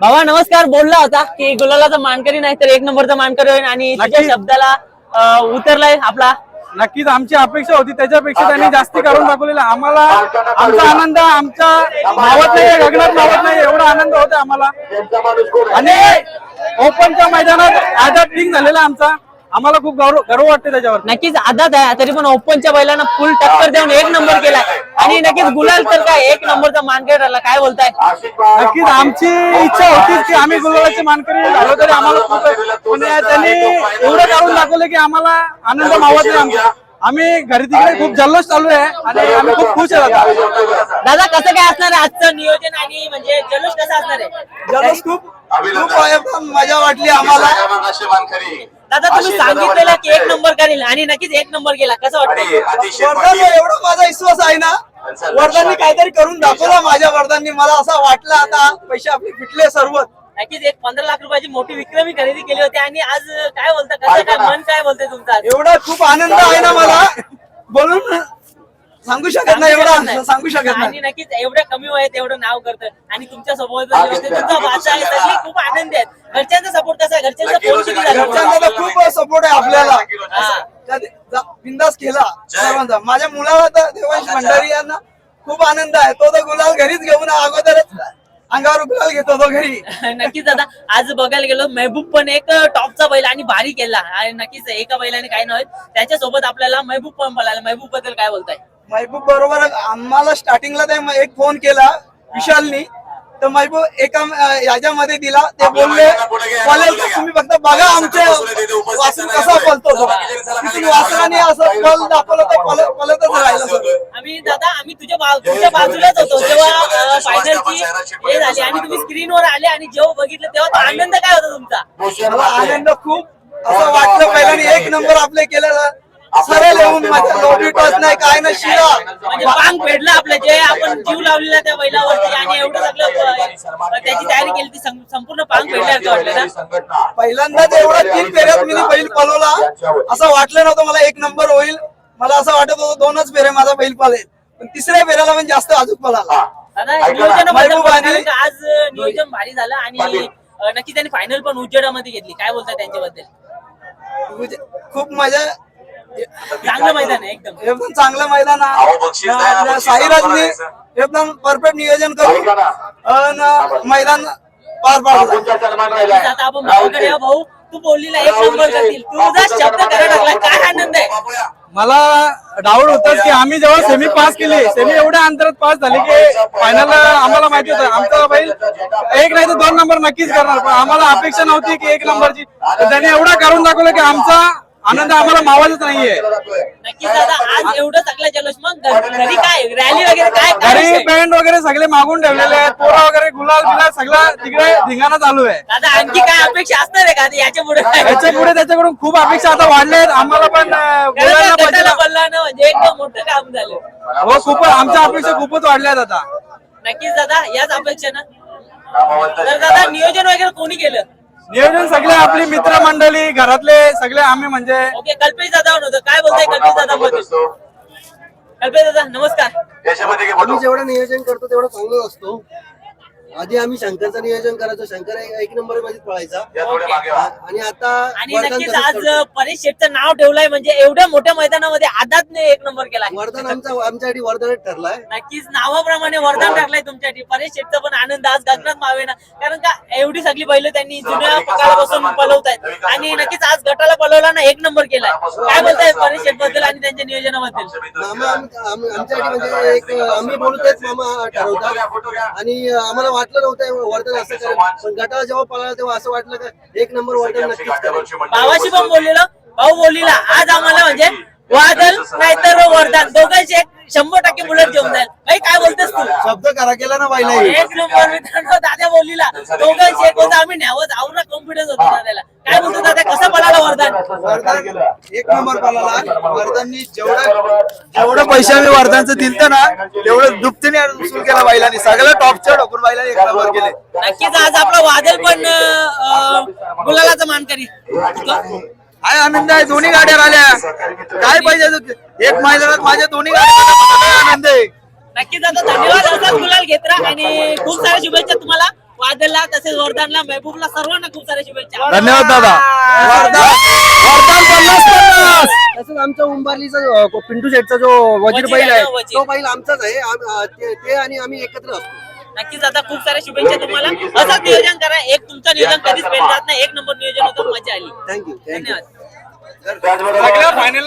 बाबा नमस्कार. बोलला होता की गुलालाचा मानकरी नाही तर एक नंबरचा मानकरी होईल आणि तुझ्या नक्की. शब्दाला उतरलाय आपला. नक्कीच आमची अपेक्षा होती त्याच्यापेक्षा त्यांनी जास्ती करून दाखवलेला. आम्हाला आमचा आनंद आमच्या मावत नाही गगनात मावत नाही एवढा आनंद होता आम्हाला. आणि ओपनच्या मैदानात आझाद किंग झालेला आमचा. आम्हाला खूप गौरव गर्व वाटते त्याच्यावर. नक्कीच आदात आहे तरी पण ओपनच्या बैलांना फुल टक्कर देऊन एक नंबर केलाय आणि नक्कीच गुलाल तर काय एक नंबरचा मानकरी ठरला काय बोलताय? नक्कीच आमची इच्छा होतीच की आम्ही गुलाबाचे मानकरी झालो तरी आम्हाला खूप पण त्यांनी एवढं काढून दाखवलं की आम्हाला आनंद मावत नाही आमचा. आम्ही घरी तिकडे खूप जल्लोष चालू आहे आणि आम्ही खूप खुश आहे आता. दादा कसं काय असणार आहे आजचं नियोजन आणि म्हणजे जल्लोष कसं असणार आहे? जल्लोष खूप खूप मजा वाटली आम्हाला. दादा तुम्ही सांगितलेलं की एक नंबर करेल आणि नक्कीच एक नंबर केला कसं वाटतं? वरदान एवढा माझा विश्वास आहे ना वरदाननी काहीतरी करून दाखवलं माझ्या वरदाननी मला असं वाटलं आता पैसे आपले फिटले सर्व. नक्कीच एक पंधरा लाख रुपयाची मोठी विक्रमी खरेदी केली होती आणि आज काय बोलता कसं काय मन काय बोलतंय तुमचं आज? एवढा खूप आनंद आहे ना मला. बोलून सांगू शकत नाही एवढा सांगू शकत आणि नाही नक्कीच एवढ्या कमी वयात एवढं नाव करतं आणि तुमच्यासोबत तुमचा भाषा आहे सगळी खूप आनंदी आहेत. घरच्यांचा सपोर्ट कसा आहे? घरच्यांचा फोन किती झाला? घरच्यांचा तर खूप सपोर्ट आहे आपल्याला. हा. बिंदास केला सर्वांचा. माझ्या मुलाला तर देवांश भंडारी यांना खूप आनंद आहे. तो तर गुलाल घरीच घेऊन अगोदरच अंगावर गुलाल घेतो तो घरी. नक्कीच दादा. आज बघायला गेलो महबूब पण एक टॉपचा बैल आणि भारी केला. आणि नक्कीच एका बैलाने काही नव्हे त्याच्यासोबत आपल्याला महबूब पण पळाला महबूबबद्दल काय बोलताय? महबूब बरोबर आम्हाला स्टार्टिंगला ते एक फोन केला विशालनी. तर महबूब एका याच्यामध्ये दिला. ते बोलले चालेल का तुम्ही फक्त बघा आमचे वाचून कसा बोलतो तो तिथून वाचनाने असं बल दाखवलं तर पल- पलतच राहिलं आम्ही दादा आम्ही तुझ्या तुझ्या बाजूलाच होतो. जेव्हा फायनलची हे झाली आणि तुम्ही स्क्रीनवर आले आणि जेव्हा बघितलं तेव्हा तो आनंद काय होता तुमचा? आनंद खूप. असं वाटलं पहिल्याने एक नंबर आपले केलं सरळ येऊन टॉस नाही काय नाही शिरा. म्हणजे पांग फेडलं आपलं जे आपण जीव लावलेला त्या बैलावरती आणि एवढं सगळं त्याची तयारी केली ती सं- संपूर्ण पांग वाटलं ना? पहिल्यांदाच एवढा तीन फेऱ्यात मी बैल पळवला. असं वाटलं नव्हतं मला एक नंबर होईल. मला असं वाटत होतं दोनच फेरे माझा बैल पळेल. पण तिसऱ्या फेऱ्याला पण जास्त अजून पळाला. दादा नियोजनाबद्दल महबूब आणि- बोलणार का? आज अं, नियोजन भारी झालं आणि अं, नक्की त्यांनी फायनल पण उजेडामध्ये घेतली. काय बोलताय त्यांच्याबद्दल? म्हणजे खूप मजा चांगलं मैदान आहे एकदम. एकदम चांगलं मैदान आहे. अहो, बक्षीस द्या, आपल्या बक्षीस साईराजनी वापरायचं. एकदम परफेक्ट नियोजन करून ना. अन मैदान पार पाडलं. आता आपण भाऊकडे या, भाऊ तू बोललीला एक नंबर करतील तुझा शब्द करा टाकला काय आनंद आहे? मला डाऊट होताच की आम्ही जेव्हा सेमी पास केली सेमी एवढ्या अंतरात पास झाली की फायनल आम्हाला माहिती होतं. आमचा बैल एक नाही तर दोन नंबर नक्कीच करणार पण आम्हाला अपेक्षा नव्हती की एक नंबरची तर त्यांनी एवढा करून दाखवलं की आमचा आनंद आम्हाला मावायचाच नाहीये. नक्कीच दादा आज एवढं सगळं जल्लोष मग घ- घरी काय? रॅली वगैरे काय काय घरी विषय? बँड वगैरे सगळे मागून ठेवलेले आहेत पोरा वगैरे गुलाल बिलाल सगळं तिकडे धिंगाणा चालू आहे. दादा आणखी काय अपेक्षा असणार आहे का? आता याच्यापुढे याच्यापुढे त्याच्याकडून खूप अपेक्षा आता वाढल्या आहेत. आम्हाला पण अं, बोलायला पाहिजे ना. बोलला ना म्हणजे एकदम मोठं काम झालं. हो खूप आमच्या अपेक्षा खूपच वाढल्या आहेत आता. नक्कीच दादा याच अपेक्षेनं. तर दादा नियोजन वगैरे कोणी केलं? नियोजन सगळे आपली मित्र मंडळी घरातले सगळे आम्ही म्हणजे ओके कल्पेश दादा होतं. काय बोलताय कल्पेश दादा कल्पेश दादा नमस्कार. आम्ही जेवढं नियोजन करतो तेवढं चांगलं असतो. आधी आम्ही शंकरचं नियोजन करायचो. शंकर एक एक नंबरमध्ये पळायचा. आणि आता आणि नक्कीच तसंच आज करतो. परेश शेठचं नाव ठेवलंय म्हणजे एवढ्या मोठ्या मैदानामध्ये आदातने एक नंबर केलाय वरदान आमचा आमच्यासाठी वरदानच ठरलाय. नक्कीच नावाप्रमाणे वरदान टाकलंय तुमच्यासाठी परेश शेठचा पण आनंद आज गगनात मावेना. कारण का एवढी सगळी बैल त्यांनी जुन्या काळापासून पलवतायत. आणि नक्कीच आज गटाला पलवला ना एक नंबर केलाय. काय बोलताय परेश शेठबद्दल आणि त्यांच्या नियोजनाबद्दल? मामा आम- आम- आमच्यासाठी म्हणजे एक आम्ही बोलू तेच मामा ठरवतात. आणि आम्हाला वाटलं नव्हतं वरदान असं करेल पण गटाला जेव्हा पळाला तेव्हा असं वाटलं का एक नंबर वरदान नक्कीच करेल. भावाशी पण बोललेलो. भाऊ बोललेला. आज आम्हाला म्हणजे वादल नाहीतर वरदान. दोघांची एक शंभर टक्के बुलेट घेऊन जाईल. भाई काय बोलतेस तू? शब्द करा केला ना पहिला एक नंबर मित्रांनो दादा बोललीला. दोघांची एक होता आम्ही न्यावत आवरा कॉन्फिडन्स होतो दादाला काय बोलतो दादा कसं पळाला एक नंबर पाला वरदाननी जेवढं जेवढं पैसे आम्ही वरदानचं दिलतं ना तेवढं दुपटीने वसूल केला बैलांनी सगळं टॉपच्या डोकून बैलांनी एक नंबर केले. नक्कीच आज आपला वादल पण अं, गुलालाचा मानकरी. काय आनंद आहे दोन्ही गाड्या आल्या काय पाहिजे अजून? एक मैदानात माझ्या दोन्ही गाड्या आल्या, आनंद आहे. नक्कीच आता धन्यवाद असाच गुलाल घेत राहा आणि खूप साऱ्या शुभेच्छा तुम्हाला. वादलला तसेच वरदानला महबूबला सर्वांना खूप साऱ्या शुभेच्छा. धन्यवाद दादा. वरदान पन्नास पन्नास. तसंच आमचा उंबारलीचा जो, पिंटू शेटचा जो वजीर वजीर बैल आहे आहे ना, वजीर. तो बैल आमचाच आहे. आम- ते ते आणि आम्ही एकत्र असतो. नक्कीच आता खूप साऱ्या शुभेच्छा तुम्हाला. असंच नियोजन करा. एक तुमचं नियोजन कधीच फेल जात नाही. एक नंबर नियोजन होतं मजा आली. थँक्यू थँक्यू धन्यवाद. फायनलला